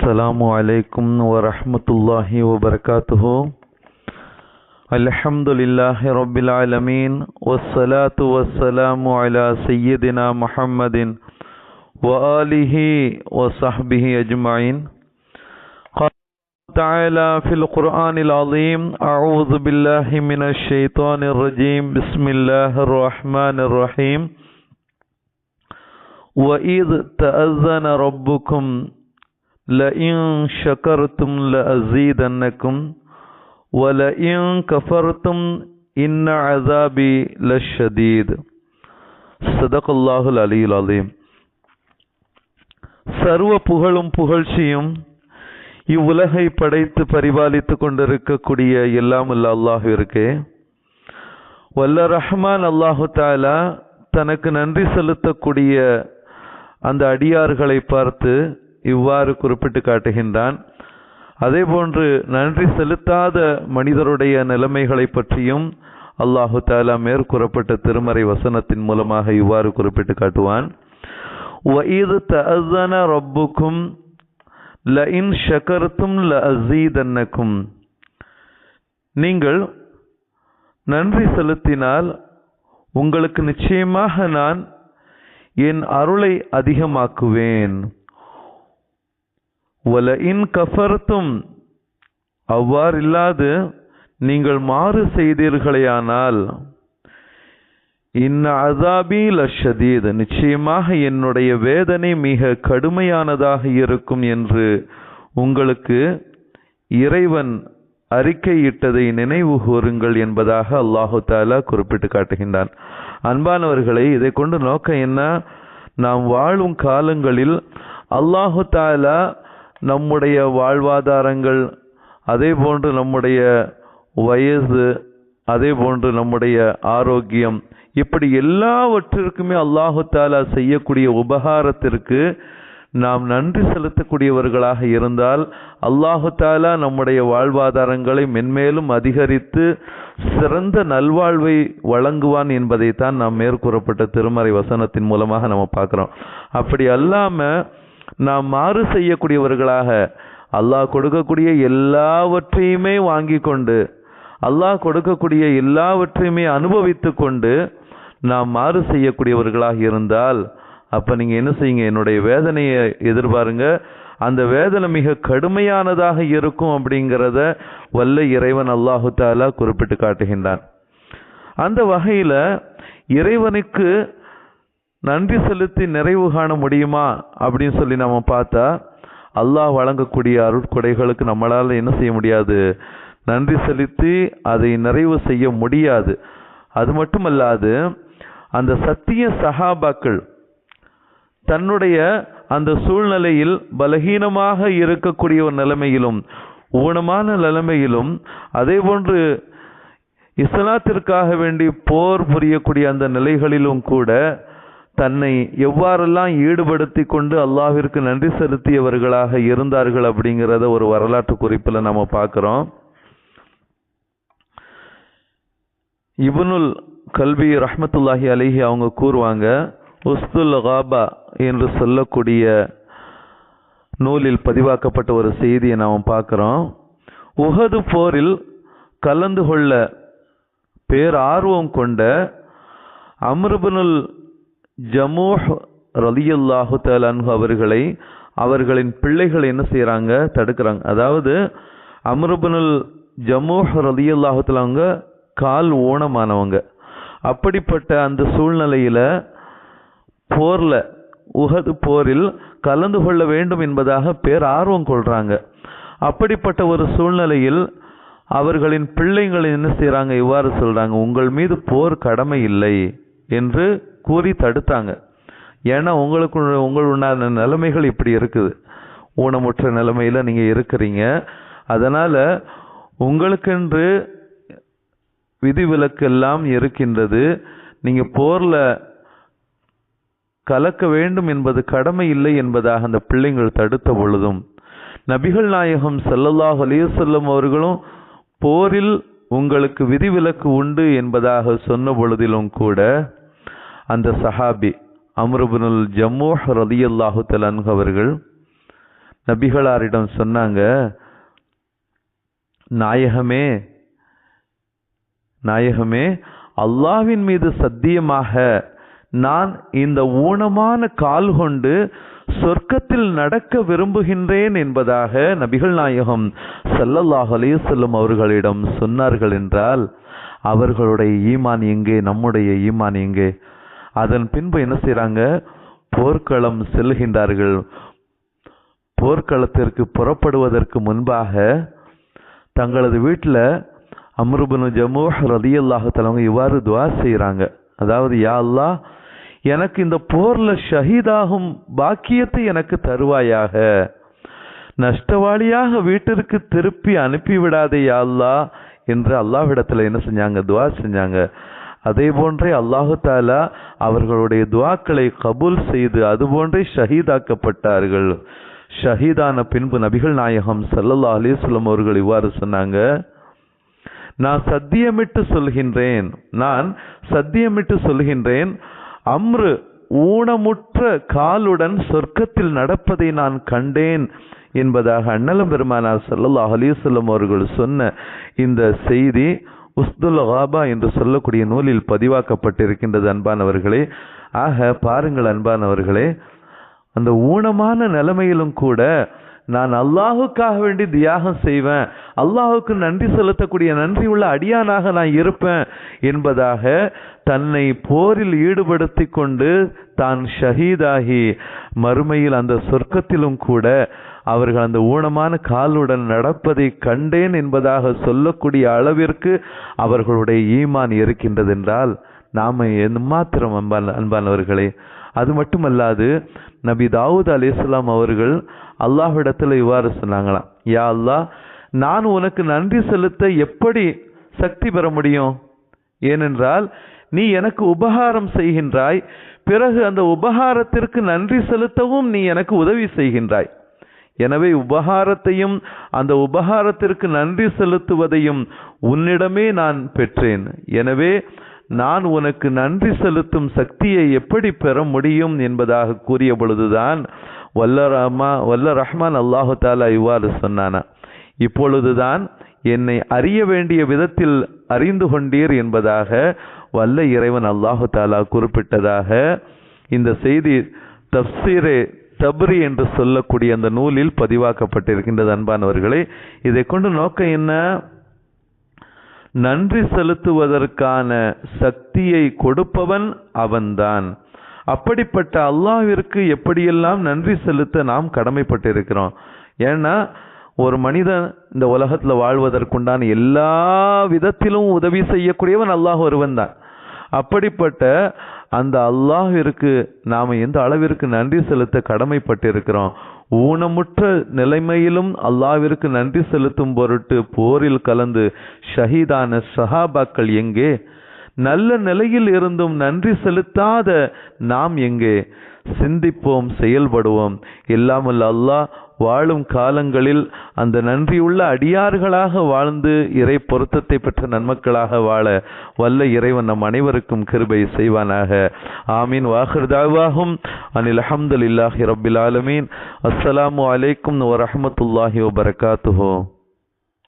السلام عليكم ورحمة الله وبركاته. الحمد لله رب العالمين والصلاة والسلام على سيدنا محمد وآله وصحبه أجمعين. قال تعالى في القرآن العظيم أعوذ بالله من الشيطان الرجيم بسم الله الرحمن الرحيم. وإذ تأذن ربكم لئن شكرتم لأزيدنكم ولئن كفرتم إن عذابي لشديد صدق الله العلي العظيم சர்வ புகழும் புகழ்ச்சியும் இவ்வுலகை படைத்து பரிபாலித்துக் கொண்டிருக்கக்கூடிய எல்லாம் அல்ல அல்லாஹ் இருக்கே வல்ல ரஹ்மான் அல்லாஹு தாலா தனக்கு நன்றி செலுத்தக்கூடிய அந்த அடியார்களை பார்த்து இவ்வாறு குறிப்பிட்டு காட்டுகின்றான் அதே போன்று நன்றி செலுத்தாத மனிதருடைய நிலைமைகளை பற்றியும் அல்லாஹு தாலா மேற்கூறப்பட்ட திருமறை வசனத்தின் மூலமாக இவ்வாறு குறிப்பிட்டு காட்டுவான் وَإِذْ تَأَذَّنَ رَبُّكُمْ لَئِنْ شَكَرْتُمْ لَأَزِيدَنَّكُمْ நீங்கள் நன்றி செலுத்தினால் உங்களுக்கு நிச்சயமாக நான் என் அருளை அதிகமாக்குவேன் வல இன் கஃபர்த்தும் அவ்வாறில்லாது நீங்கள் மாறு செய்தீர்களேயானால் இன்ன அசாபி லஷதீத் நிச்சயமாக என்னுடைய வேதனை மிக கடுமையானதாக இருக்கும் என்று உங்களுக்கு இறைவன் அறிக்கையிட்டதை நினைவு கூறுங்கள் என்பதாக அல்லாஹு தாலா குறிப்பிட்டு காட்டுகின்றான். அன்பானவர்களை இதை கொண்டு நோக்கம் என்ன? நாம் வாழும் காலங்களில் அல்லாஹு தாலா நம்முடைய வாழ்வாதாரங்கள் அதே போன்று நம்முடைய வயது அதே போன்று நம்முடைய ஆரோக்கியம் இப்படி எல்லாவற்றிற்குமே அல்லாஹு தாலா செய்யக்கூடிய உபகாரத்திற்கு நாம் நன்றி செலுத்தக்கூடியவர்களாக இருந்தால் அல்லாஹு தாலா நம்முடைய வாழ்வாதாரங்களை மென்மேலும் அதிகரித்து சிறந்த நல்வாழ்வை வழங்குவான் என்பதைத்தான் நாம் மேற்கூறப்பட்ட திருமறை வசனத்தின் மூலமாக நம்ம பார்க்குறோம். அப்படி அல்லாமல் நாம் மாறு செய்யக்கூடியவர்களாக அல்லாஹ் கொடுக்கக்கூடிய எல்லாவற்றையுமே வாங்கி கொண்டு அல்லாஹ் கொடுக்கக்கூடிய எல்லாவற்றையுமே அனுபவித்து கொண்டு நாம் மாறு செய்யக்கூடியவர்களாக இருந்தால் அப்போ நீங்கள் என்ன செய்யுங்க? என்னுடைய வேதனையை எதிர்பாருங்க. அந்த வேதனை மிக கடுமையானதாக இருக்கும் அப்படிங்கிறத வல்ல இறைவன் அல்லாஹு தாலா குறிப்பிட்டு காட்டுகின்றான். அந்த வகையில் இறைவனுக்கு நன்றி செலுத்தி நிறைவு காண முடியுமா அப்படின்னு சொல்லி நம்ம பார்த்தா அல்லாஹ் வழங்கக்கூடிய அருட்கொடைகளுக்கு நம்மளால் என்ன செய்ய முடியாது? நன்றி செலுத்தி அதை நிறைவு செய்ய முடியாது. அது மட்டுமல்லாது அந்த சத்திய சஹாபாக்கள் தன்னுடைய அந்த சூழ்நிலையில் பலகீனமாக இருக்கக்கூடிய ஒரு நிலைமையிலும் ஊனமான நிலைமையிலும் அதே போன்று இஸ்லாத்திற்காக வேண்டி போர் புரியக்கூடிய அந்த நிலைகளிலும் கூட தன்னை எவ்வாறெல்லாம் ஈடுபடுத்தி கொண்டு அல்லாஹிற்கு நன்றி செலுத்தியவர்களாக இருந்தார்கள் அப்படிங்கிறத ஒரு வரலாற்று குறிப்பில் நம்ம பார்க்குறோம். இபுனுல் கல்வி ரஹமத்துல்லாஹி அலிஹி அவங்க கூறுவாங்க உஸ்துல் காபா என்று சொல்லக்கூடிய நூலில் பதிவாக்கப்பட்ட ஒரு செய்தியை நாம் பார்க்குறோம். உஹது போரில் கலந்து கொள்ள பேரார்வம் கொண்ட அம்ருபனுல் ஜமூஹ் ரலியுல்லாஹு தலான்ஹு அவர்களை அவர்களின் பிள்ளைகள் என்ன செய்கிறாங்க தடுக்கிறாங்க. அதாவது அமருபனுல் ஜமூஹ் ரலியுல்லாஹு தலாங்க கால் ஊனமானவங்க அப்படிப்பட்ட அந்த சூழ்நிலையில் போரில் உகது போரில் கலந்து கொள்ள வேண்டும் என்பதாக பேர் ஆர்வம் கொள்கிறாங்க அப்படிப்பட்ட ஒரு சூழ்நிலையில் அவர்களின் பிள்ளைகள் என்ன செய்கிறாங்க இவ்வாறு சொல்கிறாங்க உங்கள் மீது போர் கடமை இல்லை என்று கூறி தடுத்தாங்க. ஏன்னா உங்களுக்கு உங்களுடைய நிலைமைகள் இப்படி இருக்குது. ஊனமுற்ற நிலைமையில் நீங்கள் இருக்கிறீங்க. அதனால் உங்களுக்கென்று விதிவிலக்கெல்லாம் இருக்கின்றது. நீங்கள் போரில் கலக்க வேண்டும் என்பது கடமை இல்லை என்பதாக அந்த பிள்ளைங்கள் தடுத்த பொழுதும் நபிகள் நாயகம் சல்லல்லாஹ் அலிசல்லம் அவர்களும் போரில் உங்களுக்கு விதிவிலக்கு உண்டு என்பதாக சொன்ன பொழுதிலும் கூட அந்த சஹாபி அம்ருபுனுல் ஜம்மூஹ் ரதியுல்லாஹு தலன் அவர்கள் நபிகளாரிடம் சொன்னாங்க நாயகமே நாயகமே அல்லாஹ்வின் மீது சத்தியமாக நான் இந்த ஊனமான கால் கொண்டு சொர்க்கத்தில் நடக்க விரும்புகின்றேன் என்பதாக நபிகள் நாயகம் சல்லல்லாஹ் செல்லும் அவர்களிடம் சொன்னார்கள் என்றால் அவர்களுடைய ஈமான் எங்கே? நம்முடைய ஈமான் எங்கே? அதன் பின்பு என்ன செய்கிறாங்க போர்க்களம் செல்கின்றார்கள். போர்க்களத்திற்கு புறப்படுவதற்கு முன்பாக தங்களது வீட்டில் அம்ருபனு ஜமு ரதியல்லாஹு தலவங்க இவ்வாறு துவா செய்கிறாங்க அதாவது யா அல்லா எனக்கு இந்த போரில் ஷஹீதாகும் பாக்கியத்தை எனக்கு தருவாயாக. நஷ்டவாளியாக வீட்டிற்கு திருப்பி அனுப்பிவிடாதே யா அல்லாஹ். என்று அல்லாஹ்விடத்தில் என்ன செஞ்சாங்க? துவா செஞ்சாங்க. அதே போன்றே அல்லாஹு தாலா அவர்களுடைய துவாக்களை கபூல் செய்து அதுபோன்றே ஷஹீதாக்கப்பட்டார்கள். ஷஹீதான பின்பு நபிகள் நாயகம் சல்லல்லா அலிஸ்லம் அவர்கள் இவ்வாறு சொன்னாங்க நான் சத்தியமிட்டு சொல்கின்றேன் நான் சத்தியமிட்டு சொல்கின்றேன் அம்ரு ஊனமுற்ற காலுடன் சொர்க்கத்தில் நடப்பதை நான் கண்டேன் என்பதாக அண்ணலம் பெருமானார் சல்லல்லா அலைஹி அவர்கள் சொன்ன இந்த செய்தி உஸ்துல் ஹாபா என்று சொல்லக்கூடிய நூலில் பதிவாக்கப்பட்டிருக்கின்றது அன்பானவர்களே. ஆக பாருங்கள் அன்பானவர்களே அந்த ஊனமான நிலைமையிலும் கூட நான் அல்லாஹுக்காக வேண்டி தியாகம் செய்வேன். அல்லாஹுக்கு நன்றி செலுத்தக்கூடிய நன்றி உள்ள அடியானாக நான் இருப்பேன் என்பதாக தன்னை போரில் ஈடுபடுத்தி கொண்டு தான் ஷஹீதாகி மறுமையில் அந்த சொர்க்கத்திலும் கூட அவர்கள் அந்த ஊனமான காலுடன் நடப்பதை கண்டேன் என்பதாக சொல்லக்கூடிய அளவிற்கு அவர்களுடைய ஈமான் இருக்கின்றது என்றால் என் மாத்திரம் அன்பான அன்பானவர்களே. அது மட்டுமல்லாது நபி தாவூத் அலிஸ்லாம் அவர்கள் அல்லாஹ்விடத்தில் இவ்வாறு சொன்னாங்களாம் யா அல்லாஹ் நான் உனக்கு நன்றி செலுத்த எப்படி சக்தி பெற முடியும்? ஏனென்றால் நீ எனக்கு உபகாரம் செய்கின்றாய் பிறகு அந்த உபகாரத்திற்கு நன்றி செலுத்தவும் நீ எனக்கு உதவி செய்கின்றாய். எனவே உபகாரத்தையும் அந்த உபகாரத்திற்கு நன்றி செலுத்துவதையும் உன்னிடமே நான் பெற்றேன். எனவே நான் உனக்கு நன்றி செலுத்தும் சக்தியை எப்படி பெற முடியும் என்பதாக கூறிய பொழுதுதான் வல்ல ரஹ்மா வல்ல ரஹ்மான் அல்லாஹு தாலா இவ்வாறு சொன்னானா? இப்பொழுதுதான் என்னை அறிய வேண்டிய விதத்தில் அறிந்து கொண்டீர் என்பதாக வல்ல இறைவன் அல்லாஹு தாலா குறிப்பிட்டதாக இந்த செய்தி தப்சீரே தப்ரி என்று சொல்லக்கூடிய அந்த நூலில் பதிவாக்கப்பட்டிருக்கின்றது அன்பானவர்களே. இதை கொண்டு நோக்கம் என்ன? நன்றி செலுத்துவதற்கான சக்தியை கொடுப்பவன் அவன்தான். அப்படிப்பட்ட அல்லாவிற்கு எப்படியெல்லாம் நன்றி செலுத்த நாம் கடமைப்பட்டிருக்கிறோம்? ஏன்னா ஒரு மனிதன் இந்த உலகத்தில் வாழ்வதற்குண்டான எல்லா விதத்திலும் உதவி செய்யக்கூடியவன் அல்லாஹ் ஒருவன் தான். அப்படிப்பட்ட அந்த அல்லாஹிற்கு நாம் எந்த அளவிற்கு நன்றி செலுத்த கடமைப்பட்டிருக்கிறோம்? ஊனமுற்ற நிலைமையிலும் அல்லாவிற்கு நன்றி செலுத்தும் பொருட்டு போரில் கலந்து ஷஹீதான சஹாபாக்கள் எங்கே? நல்ல நிலையில் இருந்தும் நன்றி செலுத்தாத நாம் எங்கே? சிந்திப்போம் செயல்படுவோம். இல்லாமல் அல்லாஹ் வாழும் காலங்களில் அந்த நன்றியுள்ள அடியார்களாக வாழ்ந்து இறை பொருத்தத்தை பெற்ற நன்மக்களாக வாழ வல்ல இறைவன் நம் அனைவருக்கும் கிருபை செய்வானாக. ஆமீன். வாஹிர்தாவாகும் அனில் அஹமதுல்லாஹி ரபில் ஆலமீன். அஸ்ஸலாமு அலைக்கும் வரஹமத்துல்லாஹி வபரகாத்துஹோ